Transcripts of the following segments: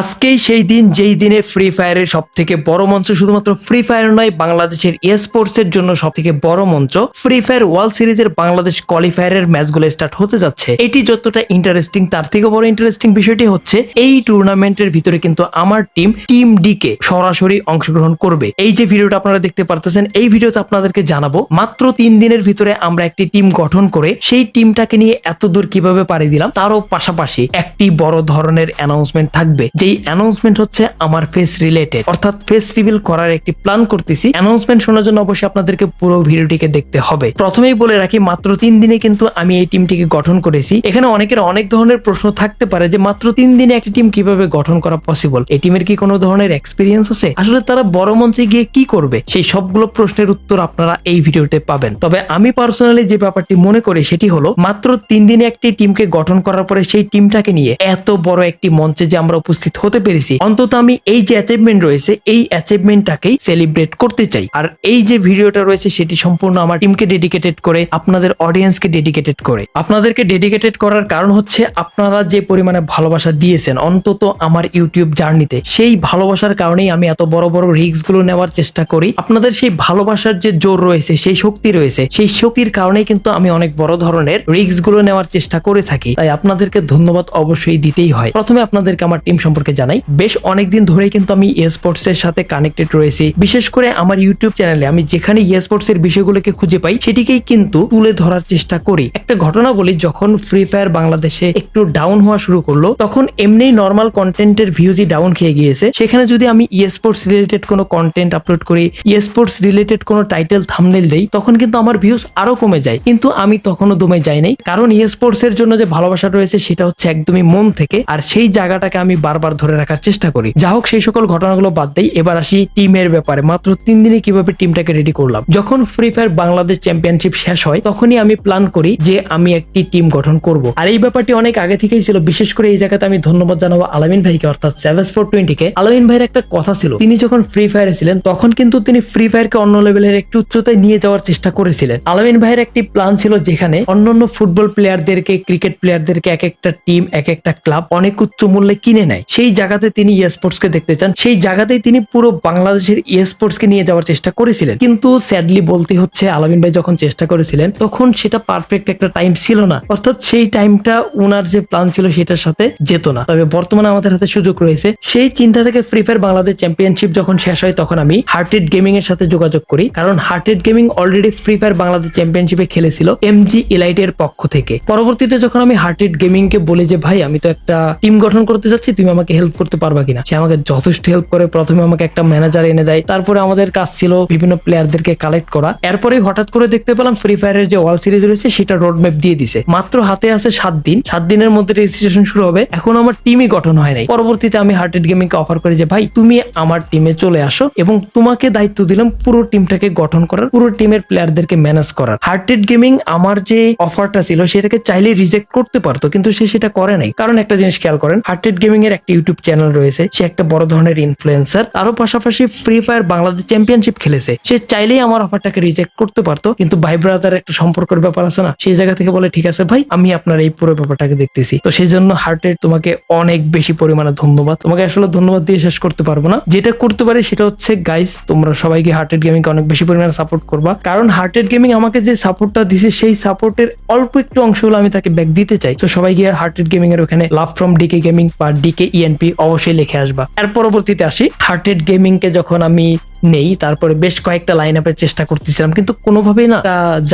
আজকেই সেই দিন, যেই দিনে ফ্রি ফায়ারের সব থেকে বড় মঞ্চ শুধুমাত্র ফ্রি ফায়ার নয়, বাংলাদেশের স্পোর্টস এর জন্য সব থেকে বড় মঞ্চ। ফ্রি ফায়ার ওয়ার্ল্ড সিরিজের বাংলাদেশ কোয়ালিফায়ারের ম্যাচগুলো স্টার্ট হতে যাচ্ছে। এটি যতটা ইন্টারেস্টিং তার থেকে বড় ইন্টারেস্টিং বিষয়টি হচ্ছে, এই টুর্নামেন্টের ভিতরে কিন্তু আমার টিম টিম ডি কে সরাসরি অংশগ্রহণ করবে। এই যে ভিডিওটা আপনারা দেখতে পারতেছেন, এই ভিডিওতে আপনাদেরকে জানাব, মাত্র তিন দিনের ভিতরে আমরা একটি টিম গঠন করে, সেই টিমটাকে নিয়ে এত দূর কীভাবে পাড়ি দিলাম, তারও পাশাপাশি একটি বড় ধরনের অ্যানাউন্সমেন্ট থাকবে। যেই অ্যানাউন্সমেন্ট হচ্ছে আমার ফেস রিলেটেড অর্থাৎ ফেস রিভিল করার একটি প্ল্যান করতেছি। অ্যানাউন্সমেন্ট শোনার জন্য অবশ্যই আপনাদেরকে পুরো ভিডিওটিকে দেখতে হবে। প্রথমেই বলে রাখি, মাত্র তিন দিনে কিন্তু আমি এই টিমটিকে গঠন করেছি। এখানে অনেকের অনেক ধরনের প্রশ্ন থাকতে পারে যে, মাত্র তিন দিনে একটি টিম কীভাবে গঠন করা পসিবল এই টিমের কি কোনো ধরনের এক্সপিরিয়েন্স আছে? আসলে তারা বড় মঞ্চে গিয়ে কি করবে? সেই সবগুলো প্রশ্নের উত্তর আপনারা এই ভিডিওতে পাবেন। তবে আমি পার্সোনালি যে ব্যাপারটি মনে করি, সেটি হলো, মাত্র তিন দিনে একটি টিমকে গঠন করার পরে সেই টিমটাকে নিয়ে এত বড় একটি মঞ্চে যে আমরা উপস্থিত হতে পেরেছি। অন্তত আমি এই যে অ্যাচিভমেন্ট রয়েছে, এই অ্যাচিভমেন্টটাকেই সেলিব্রেট করতে চাই। আর এই যে ভিডিওটা রয়েছে, সেটি সম্পূর্ণ আমার টিমকে ডেডিকেটেড করে, আপনাদের অডিয়েন্সকে ডেডিকেটেড করে। আপনাদেরকে ডেডিকেটেড করার কারণ হচ্ছে, আপনারা যে পরিমাণে ভালোবাসা দিয়েছেন, অন্তত আমার ইউটিউব জার্নিতে সেই ভালোবাসার কারণেই আমি এত বড় বড় রিস্কগুলো নেওয়ার চেষ্টা করি। আপনাদের সেই ভালোবাসার যে জোর রয়েছে, সেই শক্তি রয়েছে, সেই শক্তির কারণেই কিন্তু আমি অনেক বড় ধরনের রিস্কগুলো নেওয়ার চেষ্টা করে থাকি। তাই আপনাদেরকে ধন্যবাদ অবশ্যই দিতেই হয়। প্রথমে আপনাদেরকে আমার টিম সম্পর্কে জানাই। বেশ অনেকদিন ধরেই কিন্তু আমি স্পোর্টস এর সাথে কানেক্টেড রয়েছি। বিশেষ করে আমার ইউটিউব চ্যানেলে আমি যেখানে স্পোর্টস এর বিষয়গুলোকে খুঁজে পাই, সেটিকেই কিন্তু তুলে ধরার চেষ্টা করি। একটা ঘটনা বলি, যখন ফ্রি ফায়ার বাংলাদেশে একটু ডাউন হওয়া শুরু করল, তখন এমনিই নর্মাল কন্টেন্টের ভিউজই ডাউন খেয়ে গিয়েছে। সেখানে যদি আমি ই স্পোর্টস রিলেটেড কোনো কন্টেন্ট আপলোড করি স্পোর্টস রিলেটেড কোনো টাইটেল থামনেল দেই, তখন কিন্তু আমার ভিউজ আরও কমে যায়। কিন্তু আমি তখনও দমে যাই নাই। কারণ ই স্পোর্টস এর জন্য যে ভালোবাসা রয়েছে, সেটা হচ্ছে একদমই মন থেকে। আর সেই জায়গাটাকে আমি বারবার ধরে রাখার চেষ্টা করি। যা হোক সেই সকল ঘটনাগুলো বাদ দেই। এবার আসি টিমের ব্যাপারে। মাত্র তিন দিনে কীভাবে টিমটাকে রেডি করলাম? যখন ফ্রি ফায়ার বাংলাদেশ চ্যাম্পিয়নশিপ শেষ হয়, তখনই আমি প্ল্যান করি যে আমি একটি টিম গঠন করব। আর এই ব্যাপারটি অনেক আগে থেকেই ছিল। বিশেষ করে এই জায়গাতে আমি ধন্যবাদ জানাব আলামিন ভাইকে, অর্থাৎ সেভেস ফোর টোয়েন্টিকে আলামিন ভাইয়ের একটা কথা ছিল, তিনি যখন ফ্রি ফায়ারে ছিলেন, তখন কিন্তু তিনি ফ্রি ফায়ারকে অন্য লেভেলের একটি উচ্চতায় নিয়ে যাওয়ার চেষ্টা করেছিলেন। আলামিন ভাইয়ের একটি প্ল্যান ছিল যেখানে অন্যান্য ফুটবল প্লেয়ারদেরকে ক্রিকেট প্লেয়ারদেরকে এক একটা টিম এক একটা ক্লাব অনেক উচ্চ মূল্যে কিনে নেয়। সেই জায়গাতে তিনি স্পোর্টস কে দেখতে চান, সেই জায়গাতেই তিনি পুরো বাংলাদেশের স্পোর্টস কে নিয়ে যাওয়ার চেষ্টা করেছিলেন। কিন্তু স্যাডলি বলতে হচ্ছে, আলামিন ভাই যখন চেষ্টা করেছিলেন, তখন সেটা পারফেক্ট একটা টাইম ছিল না। অর্থাৎ সেই টাইমটা ওনার যে প্ল্যান ছিল, সেটার সাথে যেত না। তবে বর্তমানে আমাদের হাতে সুযোগ রয়েছে। সেই চিন্তা থেকে ফ্রি ফায়ার বাংলাদেশ চ্যাম্পিয়নশিপ যখন শেষ হয়, তখন আমি হার্টেড গেমিং এর সাথে যোগাযোগ করি। কারণ hearted gaming already free fire Bangladesh চ্যাম্পিয়নশিপে খেলেছিল এমজি ইলাইট এর পক্ষ থেকে। পরবর্তীতে যখন আমি হার্টেড গেমিং কে বলি যে, ভাই, আমি তো একটা টিম গঠন করতে যাচ্ছি, তুমি আমাকে হেল্প করতে পারবা কিনা? সে আমাকে যথেষ্ট হেল্প করে। প্রথমে আমাকে একটা ম্যানেজার এনে দেয়। তারপরে আমাদের কাজ ছিল বিভিন্ন প্লেয়ারদেরকে কালেক্ট করা। এরপরে হঠাৎ করে দেখতে পেলাম ফ্রি ফায়ারের যে ওয়ার্ল্ড সিরিজ রয়েছে, সেটা রোড ম্যাপ দিয়ে দিছে। মাত্র হাতে আছে সাত দিন। সাত দিনের মধ্যে রেজিস্ট্রেশন শুরু হবে। এখন আমার টিমই গঠন হয় নাই। পরবর্তীতে আমি হার্টেড গেমিং কে অফার করি যে, ভাই, তুমি আমার টিমে চলে আসো এবং তোমাকে দায়িত্ব দিলাম পুরো টিমটাকে গঠন করার, পুরো টিমের প্লেয়ারদেরকে ম্যানেজ করার। হার্টেড গেমিং আমার যে অফারটা ছিল, সেটাকে চাইলে রিজেক্ট করতে পারতো, কিন্তু সে সেটা করে নাই। কারণ একটা জিনিস খেয়াল করেন হার্টেড গেমিং এর একটা ইউটিউব চ্যানেল রয়েছে। সে একটা বড় ধরনের ইনফ্লুয়েন্সার আরও পাশাপাশি ফ্রি ফায়ার বাংলাদেশ চ্যাম্পিয়নশিপ খেলেছে। সে চাইলেই আমার অফারটাকে রিজেক্ট করতে পারতো, কিন্তু ভাই ব্রাদার একটা সম্পর্কের ব্যাপার আছে না? সেই জায়গা থেকে বলে, ঠিক আছে ভাই, আমি আপনার এই পুরো ব্যাপারটাকে দেখতেছি। তো সেই জন্য হার্টেড তোমাকে অনেক বেশি পরিমাণে ধন্যবাদ। তোমাকে আসলে ধন্যবাদ দিয়ে শেষ করতে পারব না। যেটা করতে পারি সেটা হচ্ছে গাইস তোমরা সবাইকে হার্টেড গেমিং অনেক বেশি পরিমাণে সাপোর্ট করবা। কারণ হার্টেড গেমিং আমাকে যে সাপোর্টটা দিছে, সেই সাপোর্টের অল্প একটু অংশ হলো আমি তাকে ব্যাক দিতে চাই। তো সবাই গিয়ে হার্টেড গেমিং এর ওখানে লাভ ফ্রম ডিকে গেমিং বা ডিকে ইএনপি অবশ্যই লিখে আসবা। এর পরবর্তীতে আসি হার্টেড গেমিং কে যখন আমি নেই, তারপরে বেশ কয়েকটা লাইন আপের চেষ্টা করতেছিলাম, কিন্তু কোনোভাবেই না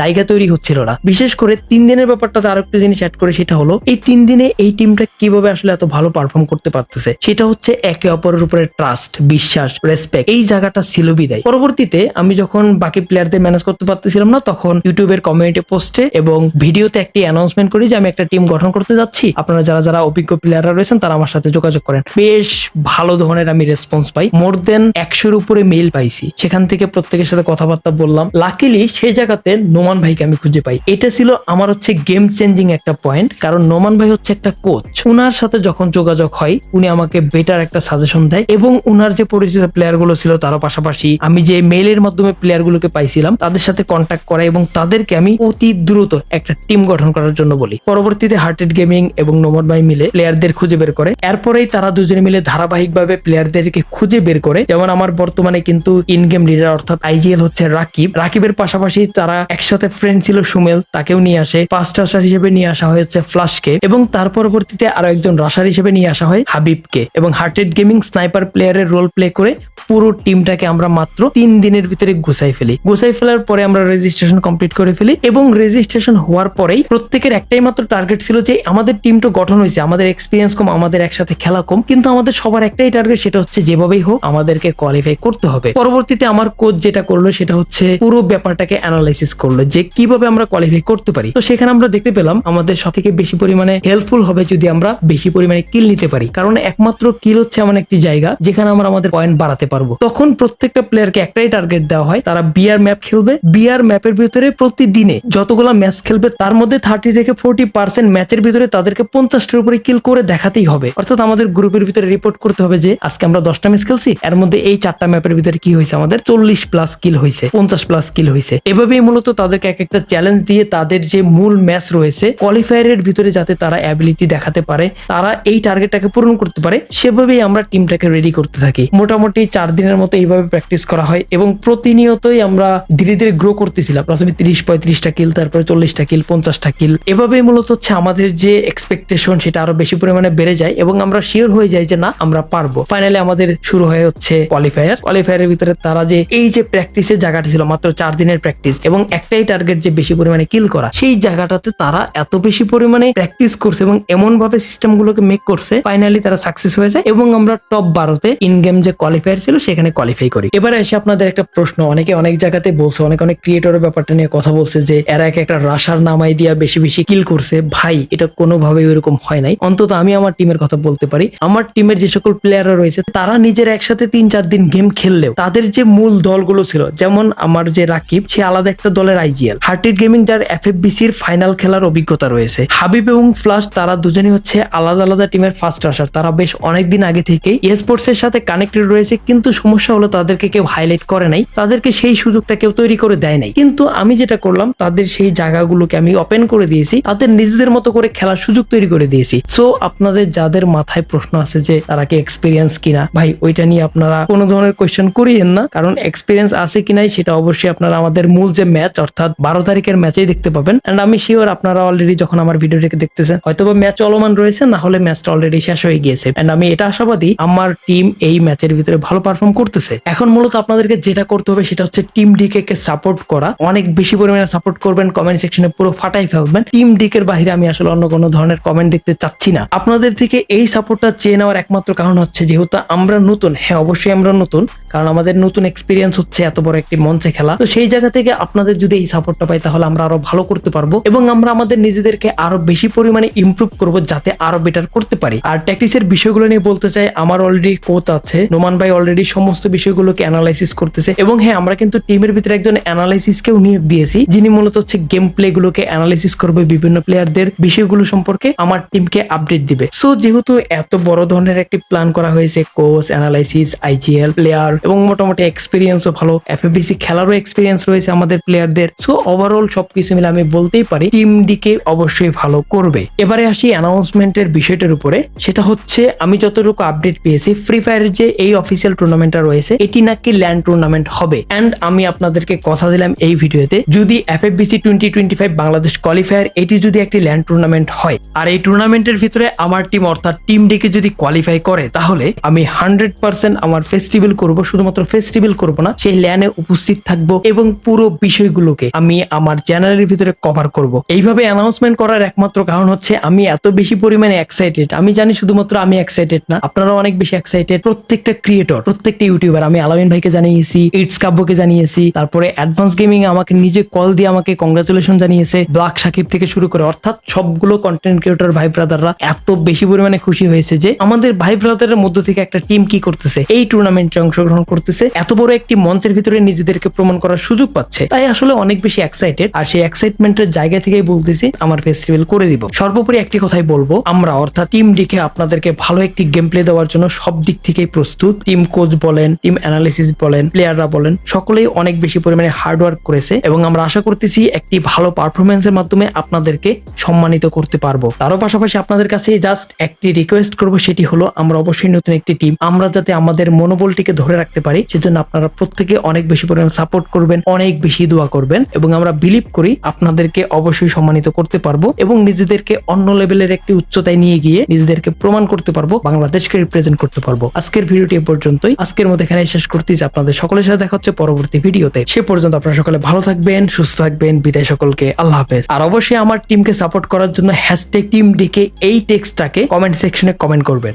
জায়গা তৈরি হচ্ছিল না। বিশেষ করে তিন দিনের ব্যাপারটাতে আরও একটা জিনিস অ্যাড করে, সেটা হলো এই তিন দিনে এই টিমটা কীভাবে আসলে এত ভালো পারফর্ম করতে পারতেছে? সেটা হচ্ছে একে অপরের উপরে ট্রাস্ট বিশ্বাস রেসপেক্ট এই জায়গাটা ছিল বিদায়। পরবর্তীতে আমি যখন বাকি প্লেয়ারদের ম্যানেজ করতে পারতেছিলাম না, তখন ইউটিউবের কমিউনিটি পোস্টে এবং ভিডিওতে একটি অ্যানাউন্সমেন্ট করি যে আমি একটা টিম গঠন করতে যাচ্ছি। আপনারা যারা যারা অভিজ্ঞ প্লেয়াররা রয়েছেন, তারা আমার সাথে যোগাযোগ করেন। বেশ ভালো ধরনের আমি রেসপন্স পাই। মোর দেন একশোর উপরে মেইল পাইছি। সেখান থেকে প্রত্যেকের সাথে কথাবার্তা বললাম। লাকিলি সেই জায়গাতে নোমান ভাইকে আমি খুঁজে পাই। এটা ছিল আমার হচ্ছে গেম চেঞ্জিং একটা পয়েন্ট কারণ নোমান ভাই হচ্ছে একটা কোচ উনার সাথে যখন যোগাযোগ হয়, উনি আমাকে বেটার একটা সাজেশন দেয় এবং উনার যে পরিচিত প্লেয়ারগুলো ছিল, তারও পাশাপাশি আমি যে মেইলের মাধ্যমে প্লেয়ার গুলোকে পাইছিলাম, তাদের সাথে কন্ট্যাক্ট করা এবং তাদেরকে আমি অতি দ্রুত একটা টিম গঠন করার জন্য বলি। পরবর্তীতে হার্টেড গেমিং এবং নোমান ভাই মিলে প্লেয়ারদের খুঁজে বের করে। এরপরেই তারা দুজনে মিলে ধারাবাহিকভাবে প্লেয়ারদেরকে খুঁজে বের করে। যেমন আমার বর্তমানে কিন্তু ইন গেম লিডার অর্থাৎ আইজিএল হচ্ছে রাকিব। রাকিবের পাশাপাশি তারা একসাথে ফ্রেন্ড ছিল সুমেল, তাকেও নিয়ে আসে। ফার্স্ট রাশার হিসেবে নিয়ে আসা হয়েছে ফ্লাশকে এবং তার পরবর্তীতে আরও একজন রাশার হিসেবে নিয়ে আসা হয় হাবিবকে এবং হার্টেড গেমিং স্নাইপার প্লেয়ারের রোল প্লে করে পুরো টিমটাকে আমরা মাত্র তিন দিনের ভিতরে গুছাই ফেলি। গুছাই ফেলার পরে আমরা রেজিস্ট্রেশন কমপ্লিট করে ফেলি এবং রেজিস্ট্রেশন হওয়ার পরেই প্রত্যেকের একটাই মাত্র টার্গেট ছিল যে আমাদের টিম টিমটা গঠন হয়েছে, আমাদের এক্সপিরিয়েন্স কম, আমাদের একসাথে খেলা কম। কিন্তু আমাদের সবার একটাই টার্গেট সেটা হচ্ছে যেভাবেই হোক আমাদেরকে কোয়ালিফাই করতে হবে। পরবর্তীতে আমার কোচ যেটা করল সেটা হচ্ছে পুরো ব্যাপারটাকে অ্যানালাইসিস করল যে কীভাবে আমরা কোয়ালিফাই করতে পারি। তো সেখানে আমরা দেখতে পেলাম আমাদের সব থেকে বেশি পরিমাণে হেল্পফুল হবে যদি আমরা বেশি পরিমাণে কিল নিতে পারি। কারণ একমাত্র কিল হচ্ছে এমন একটি জায়গা যেখানে আমরা আমাদের পয়েন্ট বাড়াতে পারব। তখন প্রত্যেকটা প্লেয়ারকে একটাই টার্গেট দেওয়া হয়, তারা বিআর ম্যাপ খেলবে। বিআর ম্যাপের ভিতরে প্রতিদিনে যতগুলো ম্যাচ খেলবে, তার মধ্যে থার্টি থেকে ফোর্টি পার্সেন্ট ম্যাচের ভিতরে তাদেরকে পঞ্চাশটার উপরে কিল করে দেখাতেই হবে। অর্থাৎ আমাদের গ্রুপের ভিতরে রিপোর্ট করতে হবে যে, আজকে আমরা দশটা ম্যাচ খেলছি, এর মধ্যে এই চারটা ম্যাপের ভিতরে কি হয়েছে আমাদের? চল্লিশ প্লাস কিল হয়েছে, পঞ্চাশ প্লাস কিল হয়েছে। এভাবেই মূলত তাদেরকে এক একটা চ্যালেঞ্জ দিয়ে তাদের যে মূল ম্যাচ রয়েছে কোয়ালিফায়ারের ভিতরে যাতে তারা অ্যাবিলিটি দেখাতে পারে, তারা এই টার্গেটটাকে পূরণ করতে পারে, সেভাবেই আমরা টিমটাকে রেডি করতে থাকি। মোটামুটি চার দিনের মতো এইভাবে প্র্যাকটিস করা হয় এবং প্রতিনিয়তই আমরা ধীরে ধীরে গ্রো করতেছিলাম। প্রথমে তিরিশ, পঁয়ত্রিশটা কিল তারপরে চল্লিশটা কিল পঞ্চাশটা কিল এভাবেই মূলত হচ্ছে আমাদের যে এক্সপেকটেশন সেটা আরও বেশি পরিমাণে বেড়ে যায় এবং আমরা শিওর হয়ে যাই যে না, আমরা পারব। ফাইনালি আমাদের শুরু হয়ে হচ্ছে কোয়ালিফায়ার কোয়ালিফায়ারের ভিতরে তারা যে এই যে প্র্যাকটিসের জায়গাটা ছিল মাত্র চার দিনের প্র্যাকটিস এবং একটাই টার্গেট যে বেশি পরিমাণে কিল করা, সেই জায়গাটাতে তারা এত বেশি পরিমাণে প্র্যাকটিস করছে এবং এমন ভাবে সিস্টেম গুলোকে মেক করছে ফাইনালি তারা সাকসেস হয়ে যায় এবং আমরা টপ বারোতে ইন গেম যে কোয়ালিফায়ার ছিল সেখানে কোয়ালিফাই করি। এবারে এসে আপনাদের একটা প্রশ্ন, অনেকে অনেক জায়গাতে বলছে, অনেক অনেক ক্রিয়েটরের ব্যাপারটা নিয়ে কথা বলছে যে এরা এক একটা রাশার নামাই দিয়া বেশি বেশি কিল করছে। ভাই, এটা কোনোভাবে ওইরকম হয় নাই। অন্তত আমি আমার টিমের কথা বলতে পারি। আমার টিমের যে সকল প্লেয়াররা রয়েছে, তারা নিজের একসাথে তিন চার দিন গেম খেললেও তাদের যে মূল দলগুলো ছিল, যেমন আমার যে রাকিব, সে আলাদা একটা দলের আইজিএল। হার্টিড গেমিং যার এফ এফএফবিসির ফাইনাল খেলার অভিজ্ঞতা রয়েছে। হাবিব এবং ফ্লাশ, তারা দুজনই হচ্ছে আলাদা আলাদা টিমের ফার্স্ট আসার তারা বেশ অনেকদিন আগে থেকে স্পোর্টস এর সাথে কানেক্টেড রয়েছে, কিন্তু সমস্যা হলো তাদেরকে কেউ হাইলাইট করে নাই। তাদেরকে সেই সুযোগটা কেউ তৈরি করে দেয় নাই। কিন্তু আমি যেটা করলাম, তাদের সেই জায়গাগুলোকে আমি ওপেন করে দিয়েছি। তাদের নিজেদের মতো করে খেলার সুযোগ তৈরি করে দিয়েছি। সো আপনাদের যাদের মাথায় প্রশ্ন আছে যে, তারা কি এক্সপিরিয়েন্স কিনা? ভাই, ওইটা নিয়ে আপনারা কোনো ধরনের কোয়েশ্চেন করিয়েন না, কারণ এক্সপিরিয়েন্স আছে কিনাই সেটা অবশ্যই আপনারা আমাদের মূল যে ম্যাচ অর্থাৎ বারো তারিখের ম্যাচেই দেখতে পাবেন। এন্ড আমি শিওর আপনারা অলরেডি যখন আমার ভিডিওটাকে দেখতেছেন হয়তো ম্যাচ চলমান রয়েছে, না হলে ম্যাচটা অলরেডি শেষ হয়ে গিয়েছে। এন্ড আমি এটা আশাবাদী, আমার টিম এই ম্যাচের ভিতরে ভালো পারফর্ম করতেছে। এখন মূলত আপনাদেরকে যেটা করতে হবে, সেটা হচ্ছে টিম ডিকে কে সাপোর্ট করা। অনেক বেশি পরিমাণে সাপোর্ট করবেন কমেন্ট সেকশনে পুরো ফাটাই ফেলবেন। টিম ডিকের বাইরে আমি আসলে অন্য কোনো ধরনের কমেন্ট দেখতে চাচ্ছি না। আপনাদের থেকে এই সাপোর্টটা চেয়ে নেওয়ার একমাত্র কারণ হচ্ছে, যেহেতু আমরা নতুন হ্যাঁ অবশ্যই আমরা নতুন কারণ আমাদের নতুন এক্সপিরিয়েন্স হচ্ছে এত বড় একটি মঞ্চে খেলা। তো সেই জায়গা থেকে আপনাদের যদি এই সাপোর্টটা পাই, তাহলে আমরা আরও ভালো করতে পারব এবং আমরা আমাদের নিজেদেরকে আরও বেশি পরিমাণে ইমপ্রুভ করব যাতে আরও বেটার করতে পারি। আর ট্যাকটিসের বিষয়গুলো নিয়ে বলতে চাই, আমার অলরেডি কোচ আছে, নোমান ভাই অলরেডি সমস্ত বিষয়গুলোকে অ্যানালাইসিস করতেছে এবং হ্যাঁ আমরা কিন্তু টিমের ভিতরে একজন অ্যানালাইসিস অ্যানালাইসিসকেও নিয়োগ দিয়েছি, যিনি মূলত হচ্ছে গেম প্লে গুলোকে অ্যানালাইসিস করবে বিভিন্ন প্লেয়ারদের বিষয়গুলো সম্পর্কে আমার টিমকে আপডেট দিবে। সো যেহেতু এত বড় ধরনের একটি প্ল্যান করা হয়েছে কোচ অ্যানালাইসিস আইজিএল প্লেয়ার এবং মোটামুটি এক্সপিরিয়েন্সও ভালো। এফএবিসি খেলারও এক্সপিরিয়েন্স রয়েছে আমাদের প্লেয়ারদের সো ওভারঅল সবকিছু মিলে আমি বলতেই পারি টিম ডিকে অবশ্যই ভালো করবে। এবারে আসি অ্যানাউন্সমেন্টের বিষয়টার উপরে। সেটা হচ্ছে, আমি যতটুকু আপডেট পেয়েছি ফ্রি ফায়ারের যে এই অফিসিয়াল টুর্নামেন্টটা রয়েছে, এটি নাকি ল্যান্ড টুর্নামেন্ট হবে। এন্ড আমি আপনাদেরকে কথা দিলাম এই ভিডিওতে, যদি FFBC twenty twenty five Bangladesh qualifier এটি যদি একটি ল্যান্ড টুর্নামেন্ট হয়, আর এই টুর্নামেন্টের ভিতরে আমার টিম অর্থাৎ টিম ডিকে যদি কোয়ালিফাই করে, তাহলে আমি হান্ড্রেড পার্সেন্ট আমার ফেস্টিভ্যাল করব শুধুমাত্র ফেস্টিভ্যাল করব না, সেই ল্যানে উপস্থিত থাকব এবং পুরো বিষয়গুলোকে আমি আমার চ্যানেলের ভিতরে কভার করব। এইভাবে অ্যানাউন্সমেন্ট করার একমাত্র কারণ হচ্ছে আমি এত বেশি পরিমাণে এক্সাইটেড আমি জানি শুধুমাত্র আমি এক্সাইটেড না আপনারা অনেক বেশি এক্সাইটেড প্রত্যেকটা ক্রিয়েটর প্রত্যেকটা ইউটিউবার আমি আলামিন ভাইকে জানিয়েছি ইটস কাব্যকে জানিয়েছি, তারপরে অ্যাডভান্স গেমিং আমাকে নিজে কল দিয়ে আমাকে কংগ্রাচুলেশন জানিয়েছে ব্লাক সাকিব থেকে শুরু করে, অর্থাৎ সবগুলো কন্টেন্ট ক্রিয়েটর ভাই ব্রাদাররা এত বেশি পরিমাণে খুশি হয়েছে যে আমাদের ভাই ব্রাদারের মধ্য থেকে একটা টিম কি করতেছে? এই টুর্নামেন্টে অংশগ্রহণ করতেছে, এত বড় একটি মঞ্চের ভিতরে নিজেদেরকে প্রমাণ করার সুযোগ পাচ্ছে। তাই আসলে অনেক বেশি এক্সাইটেড আর সেই এক্সাইটমেন্টের জায়গা থেকেই বলতেছি, আমার ফেস্টিভ্যাল করে দিব। সর্বোপরি একটি কথাই বলব, আমরা অর্থাৎ টিম ডিকে আপনাদেরকে ভালো একটি গেম প্লে দেওয়ার জন্য সব দিক থেকেই প্রস্তুত। টিম কোচ বলেন টিম অ্যানালিসিস বলেন প্লেয়াররা বলেন, সকলেই অনেক বেশি পরিমাণে হার্ড ওয়ার্ক করেছে এবং আমরা আশা করতেছি একটি ভালো পারফরমেন্সের মাধ্যমে আপনাদেরকে সম্মানিত করতে পারব। তারও পাশাপাশি আপনাদের কাছে জাস্ট একটি রিকোয়েস্ট করব, সেটি হলো, আমরা অবশ্যই নতুন একটি টিম আমরা যাতে আমাদের মনোবলটিকে ধরে রাখতে পারি। সেজন্য আপনারা প্রত্যেকে অনেক বেশি পরিমাণ সাপোর্ট করবেন, অনেক বেশি দোয়া করবেন এবং আমরা বিলিভ করি আপনাদেরকে অবশ্যই সম্মানিত করতে পারব এবং নিজেদেরকে অন্য লেভেলের একটি উচ্চতায় নিয়ে গিয়ে নিজেদেরকে প্রমাণ করতে পারব, বাংলাদেশকে রিপ্রেজেন্ট করতে পারব। আজকের ভিডিওটি এ পর্যন্তই। আজকের মধ্যে এখানে শেষ করতেছি আপনাদের সকলের সাথে দেখা হচ্ছে পরবর্তী ভিডিওতে, সে পর্যন্ত আপনারা সকলে ভালো থাকবেন, সুস্থ থাকবেন। বিদায় সকলকে। আল্লাহ হাফেজ। আর অবশ্যই আমার টিমকে সাপোর্ট করার জন্য হ্যাশট্যাগ টিম ডিকে এই টেক্সটটাকে কমেন্ট সেকশনে কমেন্ট করবেন।